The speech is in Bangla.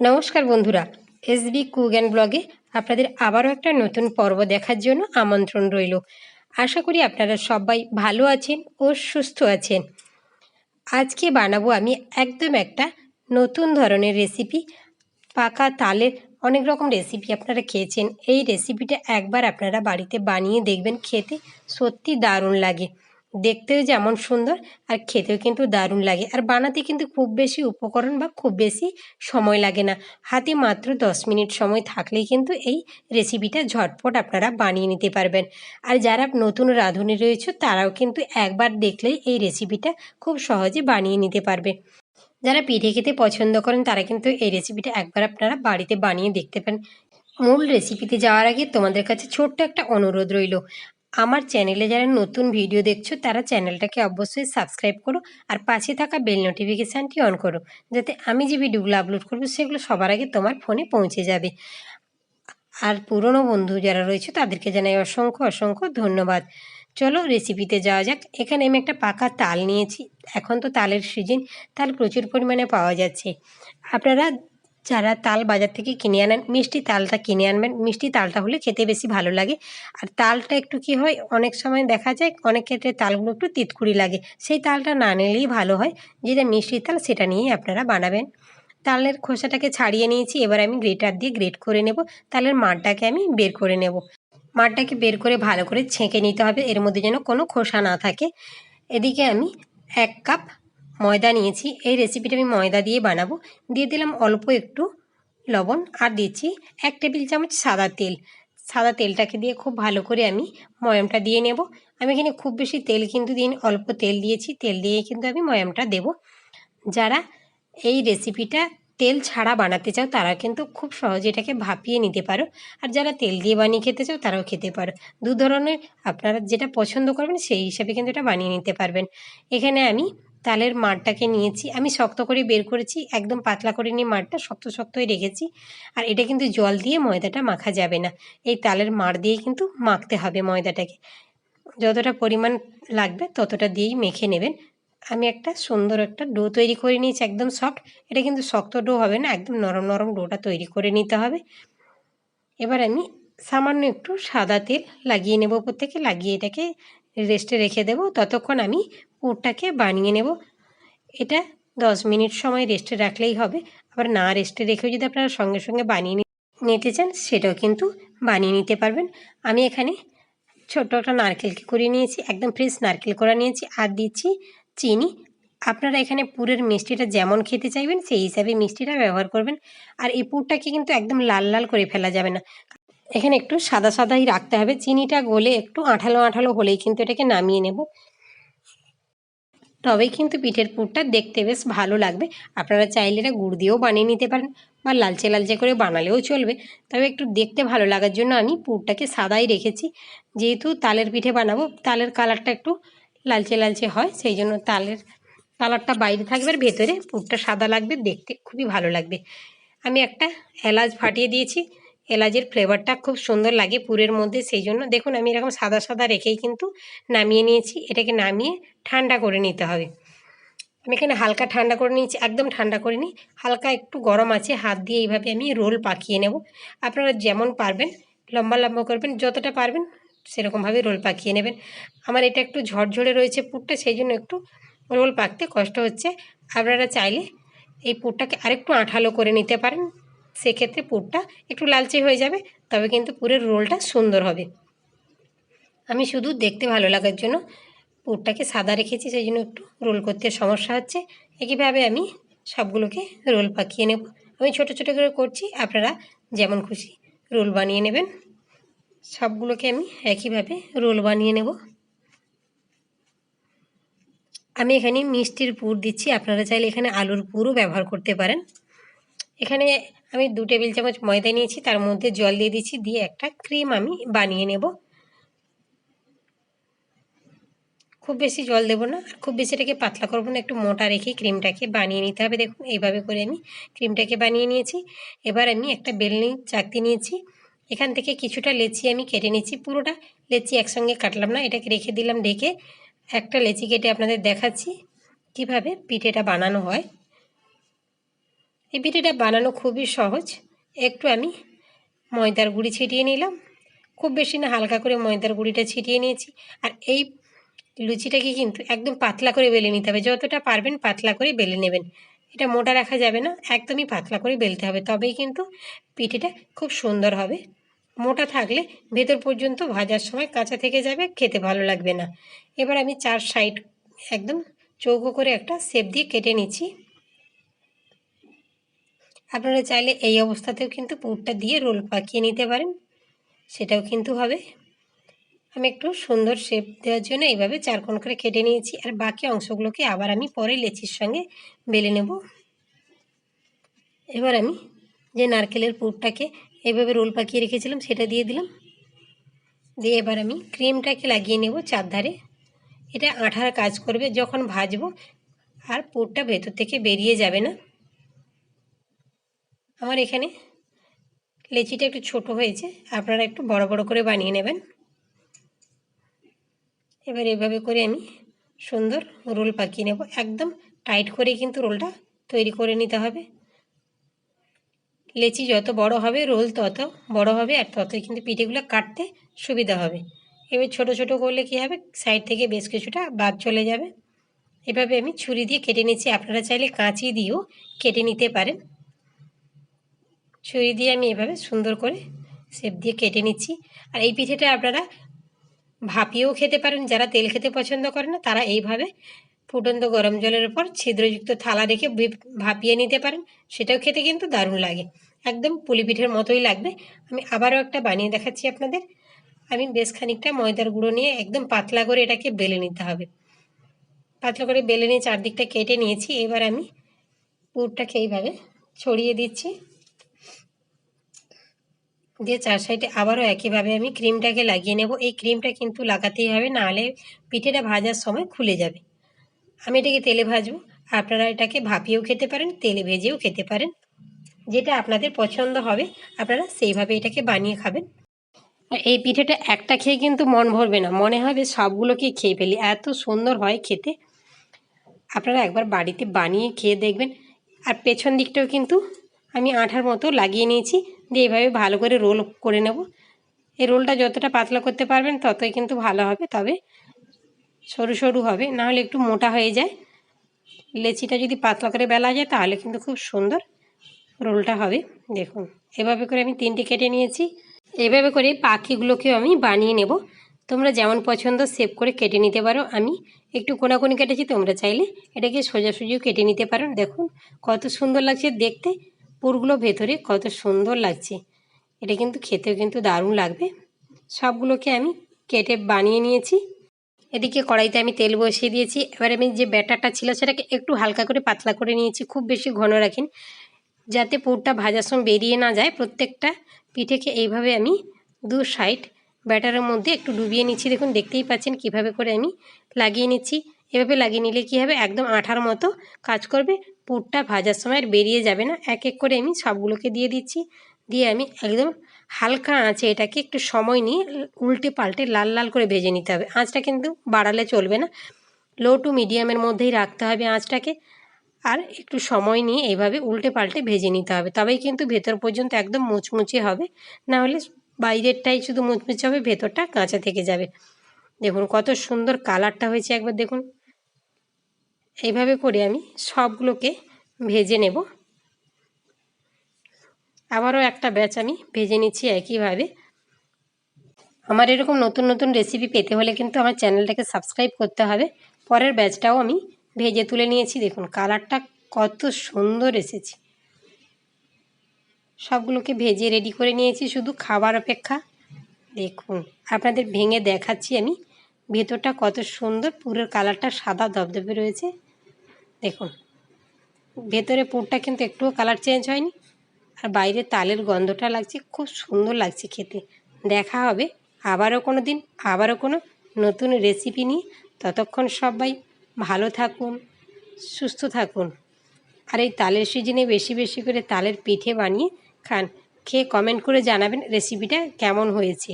নমস্কার বন্ধুরা, এসবি কুক অ্যান্ড ব্লগে আপনাদের আবারও একটা নতুন পর্ব দেখার জন্য আমন্ত্রণ রইল। আশা করি আপনারা সবাই ভালো আছেন ও সুস্থ আছেন। আজকে বানাবো আমি একদম একটা নতুন ধরনের রেসিপি পাকা তালের অনেক রকম রেসিপি আপনারা খেয়েছেন। এই রেসিপিটা একবার আপনারা বাড়িতে বানিয়ে দেখবেন, খেতে সত্যি দারুণ লাগে। দেখতেও যেমন সুন্দর আর খেতেও কিন্তু দারুণ লাগে। আর বানাতে কিন্তু খুব বেশি উপকরণ বা খুব বেশি সময় লাগে না। হাতে মাত্র দশ মিনিট সময় থাকলেই কিন্তু এই রেসিপিটা ঝটপট আপনারা বানিয়ে নিতে পারবেন। আর যারা নতুন রাঁধুনি রয়েছে, তারাও কিন্তু একবার দেখলেই এই রেসিপিটা খুব সহজে বানিয়ে নিতে পারবে। যারা পিঠে খেতে পছন্দ করেন, তারা কিন্তু এই রেসিপিটা একবার আপনারা বাড়িতে বানিয়ে দেখতে পারেন। মূল রেসিপিতে যাওয়ার আগে তোমাদের কাছে ছোট্ট একটা অনুরোধ রইল। আমার চ্যানেলে যারা নতুন ভিডিও দেখছ, তারা চ্যানেলটাকে অবশ্যই সাবস্ক্রাইব করো আর পাশে থাকা বেল নোটিফিকেশানটি অন করো, যাতে আমি যে ভিডিওগুলো আপলোড করব, সেগুলো সবার আগে তোমার ফোনে পৌঁছে যাবে। আর পুরনো বন্ধু যারা রয়েছে, তাদেরকে জানাই অসংখ্য অসংখ্য ধন্যবাদ। চলো রেসিপিতে যাওয়া যাক। এখানে আমি একটা পাকা তাল নিয়েছি। এখন তো তালের সিজন তাল প্রচুর পরিমাণে পাওয়া যাচ্ছে। আপনারা যারা তাল বাজার থেকে কিনে আনেন, মিষ্টি তালটা কিনে আনবেন। মিষ্টি তালটা হলে খেতে বেশি ভালো লাগে। আর তালটা একটু কি হয়, অনেক সময় দেখা যায় অনেক ক্ষেত্রে তালগুলো একটু তিতকুড়ি লাগে। সেই তালটা না নিলেই ভালো হয়। যেটা মিষ্টি তাল, সেটা নিয়েই আপনারা বানাবেন। তালের খোসাটাকে ছাড়িয়ে নিয়েছি। এবার আমি গ্রেটার দিয়ে গ্রেট করে নেব। তালের মাঠটাকে আমি বের করে নেব। মাঠটাকে বের করে ভালো করে ছেঁকে নিতে হবে। এর মধ্যে যেন কোনো খোসা না থাকে। এদিকে আমি এক কাপ ময়দা নিয়েছি। এই রেসিপিটা আমি ময়দা দিয়ে বানাবো। দিয়ে দিলাম অল্প একটু লবণ আর দিচ্ছি এক টেবিল চামচ সাদা তেল। সাদা তেলটাকে দিয়ে খুব ভালো করে আমি ময়ামটা দিয়ে নেব। আমি এখানে খুব বেশি তেল কিন্তু দিন অল্প তেল দিয়েছি। তেল দিয়ে কিন্তু আমি ময়ামটা দেব। যারা এই রেসিপিটা তেল ছাড়া বানাতে চাও, তারা কিন্তু খুব সহজে এটাকে ভাপিয়ে নিতে পারো। আর যারা তেল দিয়ে বানিয়ে খেতে চাও, তারাও খেতে পারো। দু ধরনের আপনারা যেটা পছন্দ করবেন, সেই হিসাবে কিন্তু এটা বানিয়ে নিতে পারবেন। এখানে আমি তালের মাঠটাকে নিয়েছি। আমি শক্ত করে বের করেছি, একদম পাতলা করে নিয়ে মাঠটা শক্ত শক্তই রেখেছি। আর এটা কিন্তু জল দিয়ে ময়দাটা মাখা যাবে না। এই তালের মাড় দিয়ে কিন্তু মাখতে হবে ময়দাটাকে। যতটা পরিমাণ লাগবে ততটা দিয়েই মেখে নেবেন। আমি একটা সুন্দর একটা ডো তৈরি করে নিয়েছি, একদম সফট। এটা কিন্তু শক্ত ডো হবে না, একদম নরম নরম ডোটা তৈরি করে নিতে হবে। এবার আমি সামান্য একটু সাদা তেল লাগিয়ে নেব থেকে লাগিয়ে এটাকে রেস্টে রেখে দেব। ততক্ষণ আমি পুরটাকে বানিয়ে নেব। এটা দশ মিনিট সময় রেস্টে রাখলেই হবে। আবার না রেস্টে রেখেও যদি আপনারা সঙ্গে সঙ্গে বানিয়ে নিতে চান, সেটাও কিন্তু বানিয়ে নিতে পারবেন। আমি এখানে ছোট্ট একটা নারকেলকে করে নিয়েছি, একদম ফ্রেশ নারকেল করা নিয়েছি আর দিচ্ছি চিনি। আপনারা এখানে পুরের মিষ্টিটা যেমন খেতে চাইবেন, সেই হিসাবে মিষ্টিটা ব্যবহার করবেন। আর এই পুরটাকে কিন্তু একদম লাল লাল করে ফেলা যাবে না। এখানে একটু সাদা সাদাই রাখতে হবে। চিনিটা গলে একটু আঠালো আঠালো হলেই কিন্তু এটাকে নামিয়ে নেব। তবেই কিন্তু পিঠের পুরটা দেখতে বেশ ভালো লাগবে। আপনারা চাইলে এটা গুড় দিয়েও বানিয়ে নিতে পারেন বা লালচে লালচে করে বানালেও চলবে। তবে একটু দেখতে ভালো লাগার জন্য আমি পুরটাকে সাদাই রেখেছি। যেহেতু তালের পিঠে বানাবো, তালের কালারটা একটু লালচে লালচে হয়, সেই জন্য তালের কালারটা বাইরে থাকবে আর ভেতরে পুরটা সাদা লাগবে, দেখতে খুবই ভালো লাগবে। আমি একটা এলাচ ফাটিয়ে দিয়েছি। এলাচের ফ্লেভারটা খুব সুন্দর লাগে পুরের মধ্যে সেই জন্য দেখুন আমি এরকম সাদা সাদা রেখেই কিন্তু নামিয়ে নিয়েছি, এটাকে নামিয়ে ঠান্ডা করে নিতে হবে। আমি এখানে হালকা ঠান্ডা করে নিয়েছি, একদম ঠান্ডা করে নিই হালকা একটু গরম আছে, হাত দিয়ে এইভাবে আমি রোল পাকিয়ে নেব। আপনারা যেমন পারবেন, লম্বা লম্বা করবেন, যতটা পারবেন সেরকমভাবে রোল পাকিয়ে নেবেন। আমার এটা একটু ঝরঝরে রয়েছে পুরটা সেই জন্য একটু রোল পাকতে কষ্ট হচ্ছে। আপনারা চাইলে এই পুরটাকে আরেকটু আঠালো করে নিতে পারেন। সেক্ষেত্রে পুরটা একটু লালচে হয়ে যাবে, তবে কিন্তু পুরের রোলটা সুন্দর হবে। আমি শুধু দেখতে ভালো লাগার জন্য পুরটাকে সাদা রেখেছি, সেই জন্য একটু রোল করতে সমস্যা হচ্ছে। একইভাবে আমি সবগুলোকে রোল পাকিয়ে নেব। আমি ছোট ছোট করে করছি, আপনারা যেমন খুশি রোল বানিয়ে নেবেন। সবগুলোকে আমি একইভাবে রোল বানিয়ে নেব। আমি এখানে মিষ্টির পুর দিচ্ছি, আপনারা চাইলে এখানে আলুর পুরও ব্যবহার করতে পারেন। এখানে আমি দু টেবিল চামচ ময়দা নিয়েছি, তার মধ্যে জল দিয়ে দিচ্ছি, দিয়ে একটা ক্রিম আমি বানিয়ে নেব। খুব বেশি জল দেবো না, আর খুব বেশি এটাকে পাতলা করব না, একটু মোটা রেখে ক্রিমটাকে বানিয়ে নিতে হবে। দেখুন, এইভাবে করে আমি ক্রিমটাকে বানিয়ে নিয়েছি। এবার আমি একটা বেলনি চাকতি নিয়েছি, এখান থেকে কিছুটা লেচি আমি কেটে নিচ্ছি পুরোটা লেচি একসঙ্গে কাটলাম না, এটাকে রেখে দিলাম, ঢেকে একটা লেচি কেটে আপনাদের দেখাচ্ছি কীভাবে পিঠেটা বানানো হয়। এই পিঠেটা বানানো খুবই সহজ। একটু আমি ময়দার গুঁড়ি ছিটিয়ে নিলাম। খুব বেশি না, হালকা করে ময়দার গুঁড়িটা ছিটিয়ে নিয়েছি। আর এই লুচিটাকে কিন্তু একদম পাতলা করে বেলে নিতে হবে। যতটা পারবেন পাতলা করে বেলে নেবেন। এটা মোটা রাখা যাবে না, একদমই পাতলা করে বেলতে হবে। তবেই কিন্তু পিঠেটা খুব সুন্দর হবে। মোটা থাকলে ভেতর পর্যন্ত ভাজার সময় কাঁচা থেকে যাবে, খেতে ভালো লাগবে না। এবার আমি চার সাইড একদম চৌকো করে একটা সেপ দিয়ে কেটে নিচ্ছি। আপনারা চাইলে এই অবস্থাতেও কিন্তু পুরটা দিয়ে রোল পাকিয়ে নিতে পারেন। সেটাও কিন্তু হবে। আমি একটু সুন্দর শেপ দেওয়ার জন্য এইভাবে চারকোণ করে কেটে নিয়েছি। আর বাকি অংশগুলোকে আবার আমি পরে লেচির সঙ্গে বেলে নেব। এবার আমি যে নারকেলের পুরটাকে এভাবে রোল পাকিয়ে রেখেছিলাম সেটা দিয়ে দিলাম। দিয়ে এবার আমি ক্রিমটাকে লাগিয়ে নেব চারধারে। এটা আঠার কাজ করবে যখন ভাজবো। আর পুরটা ভেতর থেকে বেরিয়ে যাবে না। আমার এখানে লেচিটা একটু ছোট হয়েছে। আপনারা একটু বড় বড় করে বানিয়ে নেবেন। এবার এভাবে করে আমি সুন্দর রোল পাকিয়ে নেব। একদম টাইট করে কিন্তু রোলটা তৈরি করে নিতে হবে। লেচি যত বড় হবে, রোল তত বড় হবে আর ততই কিন্তু পিঠেগুলো কাটতে সুবিধা হবে। এবার ছোট ছোট করলে কী হবে? সাইড থেকে বেশ কিছুটা বাদ চলে যাবে। এভাবে আমি ছুরি দিয়ে কেটে নিচ্ছি। আপনারা চাইলে কাঁচি দিয়েও কেটে নিতে পারেন। ছুরি দিয়ে আমি এভাবে সুন্দর করে শেপ দিয়ে কেটে নিচ্ছি। আর এই পিঠেটা আপনারা ভাপিয়েও খেতে পারেন, যারা তেল খেতে পছন্দ করে না, তারা এইভাবে ফুটন্ত গরম জলের উপর ছিদ্রযুক্ত থালা রেখে ভাপিয়ে নিতে পারেন। সেটাও খেতে কিন্তু দারুণ লাগে। একদম পুলি পিঠের মতোই লাগবে। আমি আবারও একটা বানিয়ে দেখাচ্ছি আপনাদের। আমি বেশ খানিকটা ময়দার গুঁড়ো নিয়ে একদম পাতলা করে এটাকে বেলে নিতে হবে। পাতলা করে বেলে নিয়ে চারদিকটা কেটে নিয়েছি। এবার আমি পুরটাকে এইভাবে ছড়িয়ে দিচ্ছি। দিয়ে চার সাইডে আবারও একইভাবে আমি ক্রিমটাকে লাগিয়ে নেব। এই ক্রিমটা কিন্তু লাগাতেই হবে নাহলে পিঠেটা ভাজার সময় খুলে যাবে। আমি এটাকে তেলে ভাজবো। আপনারা এটাকে ভাপিয়েও খেতে পারেন, তেলে ভেজেও খেতে পারেন। যেটা আপনাদের পছন্দ হবে, আপনারা সেইভাবে এটাকে বানিয়ে খাবেন। আর এই পিঠেটা একটা খেয়ে কিন্তু মন ভরবে না। মনে হবে সবগুলোকে খেয়ে ফেলি। এত সুন্দর হয় খেতে। আপনারা একবার বাড়িতে বানিয়ে খেয়ে দেখবেন। আর পেছন দিকটাও কিন্তু আমি আঠার মতো লাগিয়ে নিয়েছি। দিয়ে এভাবে ভালো করে রোল করে নেব। এই রোলটা যতটা পাতলা করতে পারবেন ততই কিন্তু ভালো হবে, তবে সরু সরু হবে নাহলে একটু মোটা হয়ে যায়। লেচিটা যদি পাতলা করে বেলা যায় তাহলে কিন্তু খুব সুন্দর রোলটা হবে। দেখুন, এভাবে করে আমি তিনটে কেটে নিয়েছি। এভাবে করে পাখিগুলোকেও আমি বানিয়ে নেব। তোমরা যেমন পছন্দ সেভ করে কেটে নিতে পারো। আমি একটু কোনাকুনি কেটেছি, তোমরা চাইলে এটাকে সোজাসুজিও কেটে নিতে পারো। দেখুন, কত সুন্দর লাগছে দেখতে। পুরগুলো ভেতরে কত সুন্দর লাগছে। এটা কিন্তু খেতেও কিন্তু দারুণ লাগবে। সবগুলোকে আমি কেটে বানিয়ে নিয়েছি। এদিকে কড়াইতে আমি তেল বসিয়ে দিয়েছি। এবার আমি যে ব্যাটারটা ছিল সেটাকে একটু হালকা করে পাতলা করে নিয়েছি, খুব বেশি ঘন রাখেন। যাতে পুরটা ভাজার সময় বেরিয়ে না যায়, প্রত্যেকটা পিঠেকে এইভাবে আমি দু সাইড ব্যাটারের মধ্যে একটু ডুবিয়ে নিচ্ছি। দেখুন, দেখতেই পাচ্ছেন কীভাবে করে আমি লাগিয়ে নিচ্ছি। এভাবে লাগিয়ে নিলে কী হবে? একদম আঠার মতো কাজ করবে। পুরটা ভাজার সময় বেরিয়ে যাবে না। এক এক করে আমি সবগুলোকে দিয়ে দিচ্ছি। দিয়ে আমি একদম হালকা আঁচে এটাকে একটু সময় নিয়ে উল্টে পাল্টে লাল লাল করে ভেজে নিতে হবে। আঁচটা কিন্তু বাড়ালে চলবে না। লো টু মিডিয়ামের মধ্যেই রাখতে হবে আঁচটাকে। আর একটু সময় নিয়ে এইভাবে উল্টে পাল্টে ভেজে নিতে হবে। তবেই কিন্তু ভেতর পর্যন্ত একদম মুচমুচে হবে। না হলে বাইরেরটাই শুধু মুচমুচে হবে, ভেতরটা কাঁচা থেকে যাবে। দেখুন কত সুন্দর কালারটা হয়েছে একবার দেখুন। এইভাবে করে আমি সবগুলোকে ভেজে নেব। আবারও একটা ব্যাচ আমি ভেজে নিচ্ছি একইভাবে। আমার এরকম নতুন নতুন রেসিপি পেতে হলে কিন্তু আমার চ্যানেলটাকে সাবস্ক্রাইব করতে হবে। পরের ব্যাচটাও আমি ভেজে তুলে নিয়েছি। দেখুন কালারটা কত সুন্দর এসেছে। সবগুলোকে ভেজে রেডি করে নিয়েছি, শুধু খাবার অপেক্ষা। দেখুন, আপনাদের ভেঙে দেখাচ্ছি আমি। ভেতরটা কত সুন্দর পুরোর কালারটা সাদা ধবধবে রয়েছে। দেখুন, ভেতরে পুরটা কিন্তু একটুও কালার চেঞ্জ হয়নি। আর বাইরে তালের গন্ধটা লাগছে, খুব সুন্দর লাগছে খেতে। দেখা হবে আবারও কোনো দিন আবারও কোনো নতুন রেসিপি নিয়ে। ততক্ষণ সবাই ভালো থাকুন, সুস্থ থাকুন। আর এই তালের সিজনে বেশি বেশি করে তালের পিঠে বানিয়ে খান। খেয়ে কমেন্ট করে জানাবেন রেসিপিটা কেমন হয়েছে।